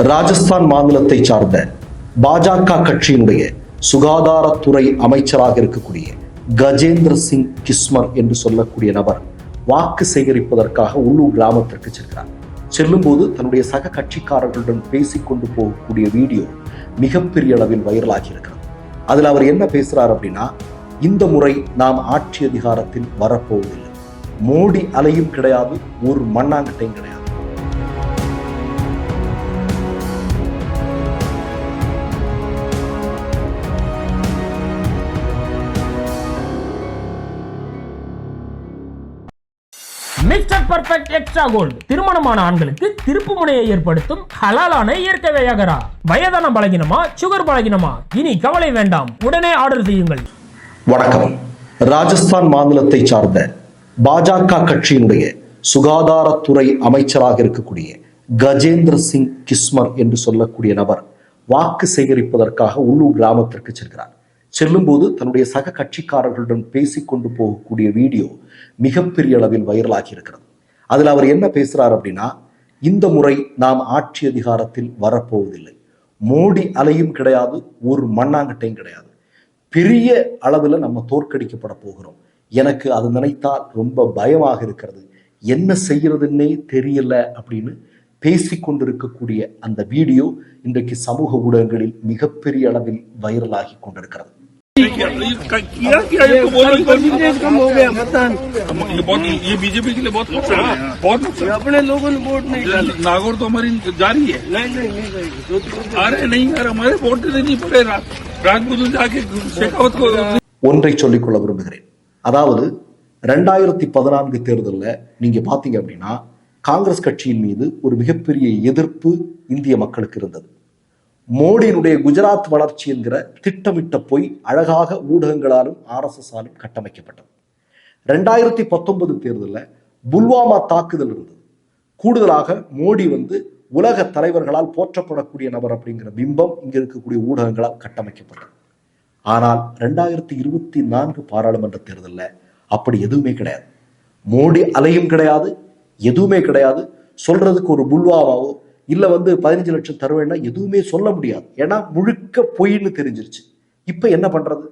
ராஜஸ்தான் மாநிலத்தை சார்ந்த பாஜக கட்சியினுடைய சுகாதாரத்துறை அமைச்சராக இருக்கக்கூடிய கஜேந்திர சிங் கிஸ்மர் என்று சொல்லக்கூடிய நபர் வாக்கு சேகரிப்பதற்காக உள்ளூர் கிராமத்திற்கு செல்கிறார். செல்லும்போது தன்னுடைய சக கட்சிக்காரர்களுடன் பேசிக்கொண்டு போகக்கூடிய வீடியோ மிகப்பெரிய அளவில் வைரலாகி இருக்கிறது. அதில் அவர் என்ன பேசுகிறார் அப்படின்னா இந்த முறை நாம் ஆட்சி அதிகாரத்தில் வரப்போவதில்லை. மோடி அலையும் கிடையாது ஒரு மண்ணாங்கட்டையும் கிடையாது. மிஸ்டர் பர்ஃபெக்ட் எக்ஸ்ட்ரா கோல்டு திருமணமான ஆண்களுக்கு திருப்பு முனையை ஏற்படுத்தும் ஹலாலான இயற்கை வியாகரா. வயதான பலகினமா சுகர் பலகினமா? இனி கவலை வேண்டாம். உடனே ஆர்டர் செய்யுங்கள். வணக்கம். ராஜஸ்தான் மாநிலத்தை சார்ந்த பாஜக கட்சியினுடைய சுகாதாரத்துறை அமைச்சராக இருக்கக்கூடிய கஜேந்திர சிங் கிஸ்மர் என்று சொல்லக்கூடிய நபர் வாக்கு சேகரிப்பதற்காக உள்ளூர் கிராமத்திற்கு செல்கிறார். செல்லும்போது தன்னுடைய சக கட்சிக்காரர்களுடன் பேசிக்கொண்டு போகக்கூடிய வீடியோ மிகப்பெரிய அளவில் வைரலாகி இருக்கிறது. அதில் அவர் என்ன பேசுகிறார் அப்படின்னா இந்த முறை நாம் ஆட்சி அதிகாரத்தில் வரப்போவதில்லை. மோடி அலையும் கிடையாது ஒரு மண்ணாங்கட்டையும் கிடையாது. பெரிய அளவில் நம்ம தோற்கடிக்கப்பட போகிறோம். எனக்கு அது நினைத்தால் ரொம்ப பயமாக இருக்கிறது. என்ன செய்யறதுன்னே தெரியல அப்படின்னு பேசிக்கொண்டிருக்கக்கூடிய அந்த வீடியோ இன்றைக்கு சமூக ஊடகங்களில் மிகப்பெரிய அளவில் வைரலாகி கொண்டிருக்கிறது. परसेंटेज कम हो गया मतदान ये बहुत ये बीजेपी के लिए बहुत नुकसान है बहुत नुकसान अपने लोगों ने वोट नहीं डाला नागौर तो हमारी जारी है नहीं नहीं नहीं नहीं जोधपुर अरे नहीं यार हमारे वोट देने नहीं पड़े रात राजपूत जाके शेखावत को ஒன்றை சொல்லிக்கொள்ள விரும்புகிறேன் அதாவது ரெண்டாயிரத்தி பதினான்கு தேர்தலில் நீங்க பார்த்தீங்க அப்படின்னா காங்கிரஸ் கட்சியின் மீது ஒரு மிகப்பெரிய எதிர்ப்பு இந்திய மக்களுக்கு இருந்தது மோடியினுடைய குஜராத் வளர்ச்சி என்கிற திட்டமிட்ட பொய் அழகாக ஊடகங்களாலும் ஆர்எஸ்எஸ்ஸாலும் கட்டமைக்கப்பட்டது. ரெண்டாயிரத்தி பத்தொன்பது தேர்தலில் புல்வாமா தாக்குதல் இருந்தது. கூடுதலாக மோடி வந்து உலக தலைவர்களால் போற்றப்படக்கூடிய நபர் அப்படிங்கிற பிம்பம் இங்க இருக்கக்கூடிய ஊடகங்களால் கட்டமைக்கப்பட்டது. ஆனால் ரெண்டாயிரத்தி இருபத்தி நான்கு பாராளுமன்ற தேர்தலில் அப்படி எதுவுமே கிடையாது. மோடி அலையும் கிடையாது எதுவுமே கிடையாது. சொல்றதுக்கு ஒரு புல்வாமாவோ இல்ல வந்து பதினஞ்சு லட்சம் தருவேன்னா எதுவுமே சொல்ல முடியாது. ஏன்னா முழுக்க பொய்ன்னு தெரிஞ்சிருச்சு. இப்ப என்ன பண்றது?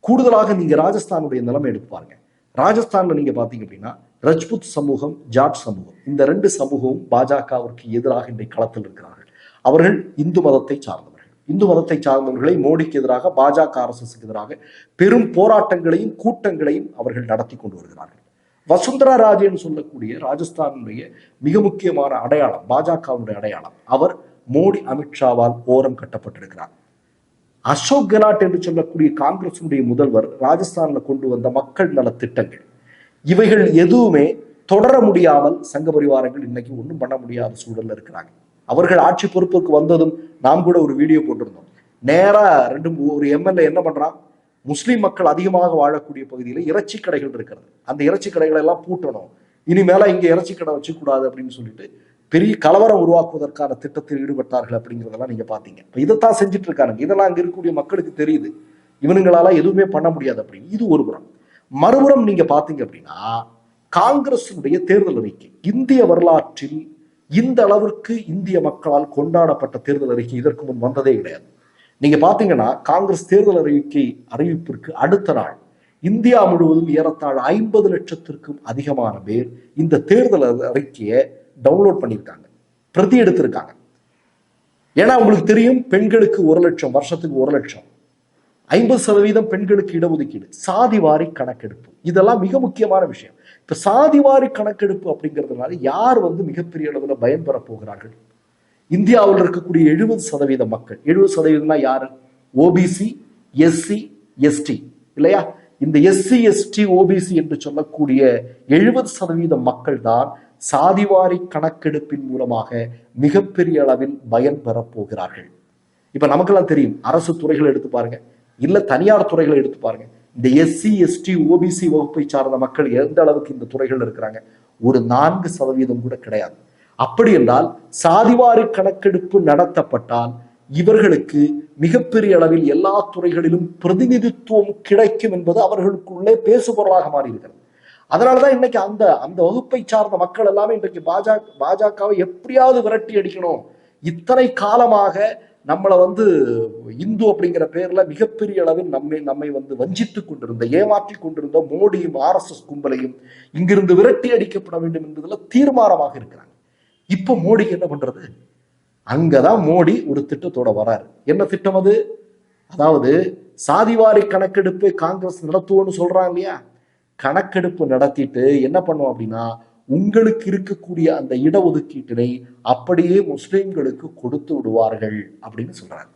கூடுதலாக நீங்க ராஜஸ்தானுடைய நிலைமை எடுத்து பாருங்க. ராஜஸ்தான்ல நீங்க பாத்தீங்க அப்படின்னா ரஜ்புத் சமூகம் ஜாட் சமூகம் இந்த ரெண்டு சமூகமும் பாஜகவிற்கு எதிராக இன்றைக்கு களத்தில் இருக்கிறார்கள். அவர்கள் இந்து மதத்தை சார்ந்தவர்கள். இந்து மதத்தை சார்ந்தவர்களை மோடிக்கு எதிராக பாஜக அரசுக்கு எதிராக பெரும் போராட்டங்களையும் கூட்டங்களையும் அவர்கள் நடத்தி கொண்டு வருகிறார்கள். வசுந்தரா ராஜேன்னு சொல்லக்கூடிய ராஜஸ்தானுடைய மிக முக்கியமான அடையாளம் பாஜகவுடைய அடையாளம். அவர் மோடி அமித்ஷாவால் ஓரம் கட்டப்பட்டிருக்கிறார். அசோக் கெலாட் என்று சொல்லக்கூடிய காங்கிரசுடைய முதல்வர் ராஜஸ்தான்ல கொண்டு வந்த மக்கள் நல திட்டங்கள். இவைகள் எதுவுமே தொடர முடியாமல் சங்க பரிவாரங்கள் இன்னைக்கு ஒன்றும் பண்ண முடியாத சூழல்ல இருக்கிறாங்க. அவர்கள் ஆட்சி பொறுப்புக்கு வந்ததும் நாம் கூட ஒரு வீடியோ போட்டிருந்தோம். நேரா ரெண்டு ஒரு எம்எல்ஏ என்ன பண்றான்? முஸ்லீம் மக்கள் அதிகமாக வாழக்கூடிய பகுதியில் இறைச்சி கடைகள் இருக்கிறது. அந்த இறைச்சி கடைகளை எல்லாம் பூட்டணும். இனிமேல இங்க இறைச்சி கடை வச்சுக்கூடாது அப்படின்னு சொல்லிட்டு பெரிய கலவரம் உருவாக்குவதற்கான திட்டத்தில் ஈடுபட்டார்கள் அப்படிங்கிறதெல்லாம் நீங்க பாத்தீங்க இப்போ இதைத்தான் செஞ்சுட்டு இருக்காங்க. இதெல்லாம் அங்க இருக்கக்கூடிய மக்களுக்கு தெரியுது. இவனுங்களால எதுவுமே பண்ண முடியாது அப்படின்னு. இது ஒரு புறம். மறுபுறம் நீங்க பாத்தீங்க அப்படின்னா காங்கிரசினுடைய தேர்தல் அறிக்கை. இந்திய வரலாற்றில் இந்த அளவிற்கு இந்திய மக்களால் கொண்டாடப்பட்ட தேர்தல் அறிக்கை இதற்கு முன் வந்ததே கிடையாது. நீங்க பாத்தீங்கன்னா காங்கிரஸ் தேர்தல் அறிவிக்கை அறிவிப்பிற்கு அடுத்த நாள் இந்தியா முழுவதும் ஏறத்தாழ ஐம்பது லட்சத்திற்கும் அதிகமான பேர் இந்த தேர்தல் அறிக்கையை டவுன்லோட் பண்ணியிருக்காங்க. பிரதி எடுத்திருக்காங்க. ஏன்னா உங்களுக்கு தெரியும் பெண்களுக்கு ஒரு லட்சம் வருஷத்துக்கு ஒரு லட்சம். ஐம்பது சதவீதம் பெண்களுக்கு இடஒதுக்கீடு சாதிவாரி கணக்கெடுப்பு. இதெல்லாம் மிக முக்கியமான விஷயம். இப்ப சாதிவாரி கணக்கெடுப்பு அப்படிங்கிறதுனால யார் வந்து மிகப்பெரிய அளவில் பயன்பெற போகிறார்கள்? இந்தியாவில் இருக்கக்கூடிய எழுபது சதவீத மக்கள். எழுபது சதவீதம்னா யாரு? ஓபிசி எஸ்சி எஸ்டி இல்லையா? இந்த எஸ்சி எஸ்டி ஓபிசி என்று சொல்லக்கூடிய எழுபது சதவீத மக்கள் தான் சாதிவாரி கணக்கெடுப்பின் மூலமாக மிகப்பெரிய அளவில் பயன் பெறப் போகிறார்கள். இப்ப நமக்கெல்லாம் தெரியும் அரசு துறைகளை எடுத்து பாருங்க. இல்ல தனியார் துறைகளை எடுத்து பாருங்க. இந்த எஸ்சி எஸ்டி ஓபிசி வகுப்பை சார்ந்த மக்கள் எந்த அளவுக்கு இந்த துறைகள் இருக்கிறாங்க? ஒரு நான்கு சதவீதம் கூட கிடையாது. அப்படி என்றால் சாதிவாரி கணக்கெடுப்பு நடத்தப்பட்டால் இவர்களுக்கு மிகப்பெரிய அளவில் எல்லா துறைகளிலும் பிரதிநிதித்துவம் கிடைக்கும் என்பது அவர்களுக்குள்ளே பேசுபொருளாக மாறியிருக்கிறது. அதனாலதான் இன்னைக்கு அந்த அந்த வகுப்பை சார்ந்த மக்கள் எல்லாமே இன்றைக்கு பாஜக பாஜகவை எப்படியாவது விரட்டி அடிக்கணும். இத்தனை காலமாக நம்மளை வந்து இந்து அப்படிங்கிற பேர்ல மிகப்பெரிய அளவில் நம்மை நம்மை வந்து வஞ்சித்து கொண்டிருந்த ஏமாற்றி கொண்டிருந்த மோடியும் ஆர் எஸ் எஸ் கும்பலையும் இங்கிருந்து விரட்டி அடிக்கப்பட வேண்டும் என்பதுல தீர்மானமாக இருக்கிறாங்க. இப்போ மோடிக்கு என்ன பண்றது? அங்கதான் மோடி ஒரு திட்டத்தோட வராரு. என்ன திட்டம் அது? அதாவது சாதிவாரி கணக்கெடுப்பை காங்கிரஸ் நடத்துவோம்னு சொல்றாங்க இல்லையா? கணக்கெடுப்பு நடத்திட்டு என்ன பண்ணுவோம் அப்படின்னா உங்களுக்கு இருக்கக்கூடிய அந்த இடஒதுக்கீட்டினை அப்படியே முஸ்லிம்களுக்கு கொடுத்து விடுவார்கள் அப்படின்னு சொல்றாங்க.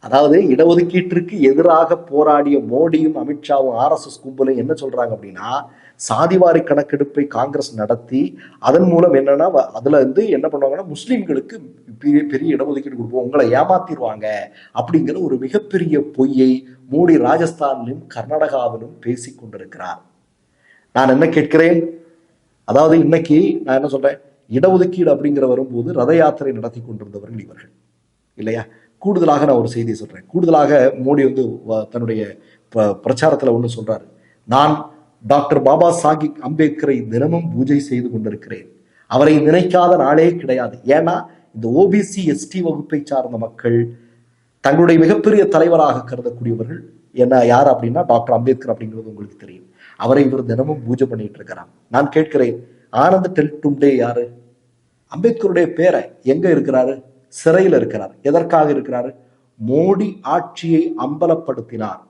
அதாவது இடஒதுக்கீட்டிற்கு எதிராக போராடிய மோடியும் அமித்ஷாவும் ஆர் எஸ் எஸ் கும்பலும் என்ன சொல்றாங்க அப்படின்னா சாதிவாரி கணக்கெடுப்பை காங்கிரஸ் நடத்தி அதன் மூலம் என்னன்னா வ- அதுல இருந்து என்ன பண்ணுவாங்கன்னா முஸ்லிம்களுக்கு பெரிய பெரிய இடஒதுக்கீடு கொடுப்போம் உங்களை ஏமாத்திடுவாங்க அப்படிங்கிற ஒரு மிகப்பெரிய பொய்யை மோடி ராஜஸ்தானிலும் கர்நாடகாவிலும் பேசிக் கொண்டிருக்கிறார். நான் என்ன கேட்கிறேன்? அதாவது இன்னைக்கு நான் என்ன சொல்றேன்? இடஒதுக்கீடு அப்படிங்கிற வரும்போது ரத யாத்திரை நடத்தி கொண்டிருந்தவர்கள் இவர்கள். இல்லையா? கூடுதலாக நான் ஒரு செய்தியை சொல்றேன். கூடுதலாக மோடி வந்து வ- தன்னுடைய ப- பிரச்சாரத்துல ஒன்று சொல்றாரு. நான் டாக்டர் பாபா சாஹிப் அம்பேத்கரை தினமும் பூஜை செய்து கொண்டிருக்கிறேன். அவரை நினைக்காத நாளே கிடையாது. ஏன்னா இந்த ஓபிசி எஸ்டி வகுப்பை சார்ந்த மக்கள் தங்களுடைய மிகப்பெரிய தலைவராக கருதக்கூடியவர்கள் என்ன யார் அப்படின்னா டாக்டர் அம்பேத்கர் அப்படிங்கிறது உங்களுக்கு தெரியும். அவரை இவர் தினமும் பூஜை பண்ணிட்டு இருக்கிறார். நான் கேட்கிறேன் ஆனந்த் டெல் டும்டே யாரு? அம்பேத்கருடைய பேரை எங்க இருக்கிறாரு? சிறையில் இருக்கிறார். எதற்காக இருக்கிறாரு? மோடி ஆட்சியை அம்பலப்படுத்தினார்.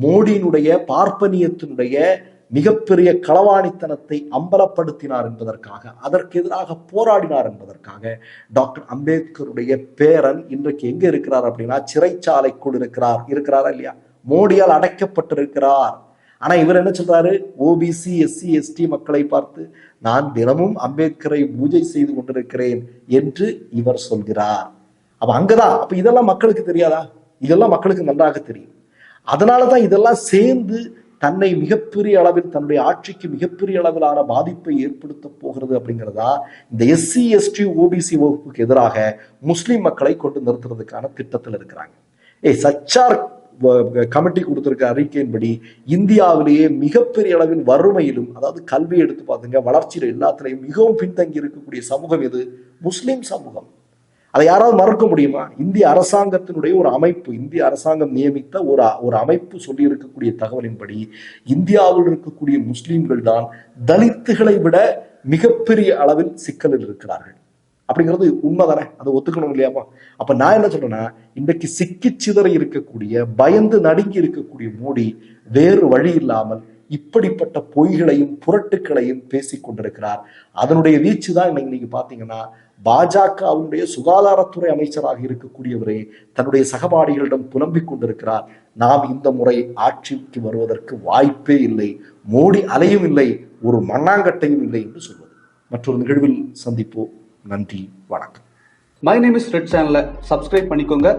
மோடியினுடைய பார்ப்பனியத்தினுடைய மிகப்பெரிய களவாணித்தனத்தை அம்பலப்படுத்தினார் என்பதற்காக அதற்கு எதிராக போராடினார் என்பதற்காக டாக்டர் அம்பேத்கருடைய பேரன் இன்றைக்கு எங்க இருக்கிறார் அப்படின்னா சிறைச்சாலைக்குள் இருக்கிறார். இருக்கிறாரா இல்லையா? மோடியால் அடைக்கப்பட்டிருக்கிறார். ஆனா இவர் என்ன சொல்றாரு? ஓபிசி எஸ்சி எஸ்டி மக்களை பார்த்து நான் தினமும் அம்பேத்கரை பூஜை செய்து கொண்டிருக்கிறேன் என்று இவர் சொல்கிறார். அப்ப அங்கதான் அப்ப இதெல்லாம் மக்களுக்கு தெரியாதா? இதெல்லாம் மக்களுக்கு நன்றாக தெரியும். அதனாலதான் இதெல்லாம் சேர்ந்து தன்னை மிகப்பெரிய அளவில் தன்னுடைய ஆட்சிக்கு மிகப்பெரிய அளவிலான பாதிப்பை ஏற்படுத்த போகிறது அப்படிங்கிறதா இந்த எஸ்சி எஸ்டி ஓபிசி வகுப்புக்கு எதிராக முஸ்லீம் மக்களை கொண்டு நிறுத்துறதுக்கான திட்டத்தில் இருக்கிறாங்க. ஏய் சச்சார் வ- கமிட்டி கொடுத்திருக்க அறிக்கையின்படி இந்தியாவிலேயே மிகப்பெரிய அளவில் வறுமையிலும் அதாவது கல்வி எடுத்து பார்த்துங்க வளர்ச்சியில் எல்லாத்திலையும் மிகவும் பின்தங்கி இருக்கக்கூடிய சமூகம் எது? முஸ்லீம் சமூகம். அதை யாராவது மறுக்க முடியுமா? இந்திய அரசாங்கத்தினுடைய ஒரு அமைப்பு இந்திய அரசாங்கம் நியமித்த ஒரு ஒரு அமைப்பு சொல்லி இருக்கக்கூடிய தகவலின்படி இந்தியாவில் இருக்கக்கூடிய முஸ்லீம்கள் தான் தலித்துகளை விட மிகப்பெரிய அளவில் சிக்கலில் இருக்கிறார்கள். அப்படிங்கிறது உண்மைதானே? அதை ஒத்துக்கணும் இல்லையாப்பா அப்ப நான் என்ன சொல்றேன்னா இன்றைக்கு சிக்கி சிதறி இருக்கக்கூடிய பயந்து நடுங்கி இருக்கக்கூடிய மோடி வேறு வழி இல்லாமல் இப்படிப்பட்ட பொய்களையும் புரட்டுக்களையும் பேசிக் கொண்டிருக்கிறார். அதனுடைய வீச்சு தான் இன்னைக்கு பார்த்தீங்கன்னா பாஜக பாஜகவுடைய சுகாதாரத்துறை அமைச்சராக இருக்கக்கூடியவரே தன்னுடைய சகபாடிகளிடம் புலம்பிக் கொண்டிருக்கிறார். நாம் இந்த முறை ஆட்சிக்கு வருவதற்கு வாய்ப்பே இல்லை. மோடி அலையும் இல்லை ஒரு மண்ணாங்கட்டையும் இல்லை என்று சொல்வது. மற்றொரு நிகழ்வில் சந்திப்போம். நன்றி வணக்கம். மை நேம் இஸ் ரெட் சேனலை சப்ஸ்கிரைப் பண்ணிக்கோங்க.